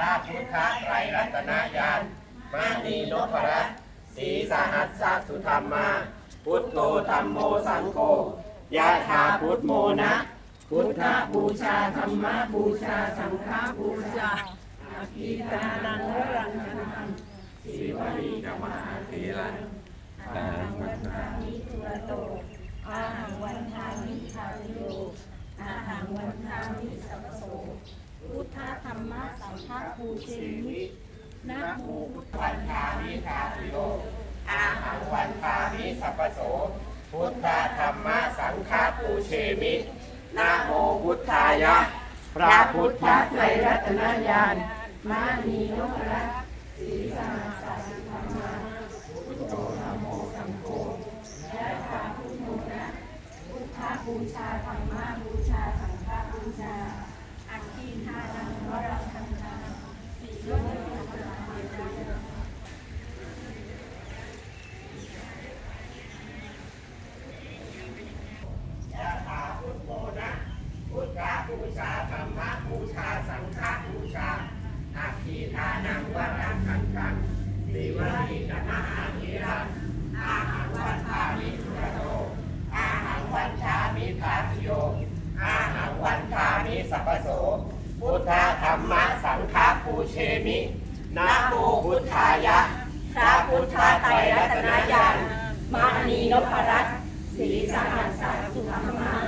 พระพุทธไตรรัตนญาณมานีนพรัตน์ศรีสหัสสสุธรรมา พุทโธธรรมโมสังโฆยะถาพุทโมนะ พุทธบูชาธรรมบูชาสังฆบูชาอาคีตานังวรังคันสีวลีกมหาเถรันอาหังวันทามิทุระโตอาหังวันทามิคาริโยอาหังวันทามิสัพพโส พุทธธรรมะสังฆปูเชมินะโมพุทธวันทามิคาติโยอาหังวันทามิสัพโส พุทธธรรมสังฆปูเชมินะโมพุทธายะ พระพุทธไตรรัตนญาณมานีโนรัตสีสหัสสสุธรรมาพุทโธธรรมโมสังโฆยะถาพุทโมนะพุทธบูชาธรรมบูชาสังฆบูชาอัคคีทานังวรังคันธาสีโลกธรรมะเทนะ ยะถาพุทโมนะ พุทธบูชาธรรมบู ชาสังฆบูชาอาคีทานังวรังคันตังสิวลีกมหาเถรังอาหังวันทามิทุระโตอาหังวันชามิคาติโยอาหังวันทามิสัพโสพุทธธรรมสังฆปูเชมินะโมพุทธายะพระพุทธไตรรัตนญาณมานีนพรัตน์ศรีสหัสสสุธรรมา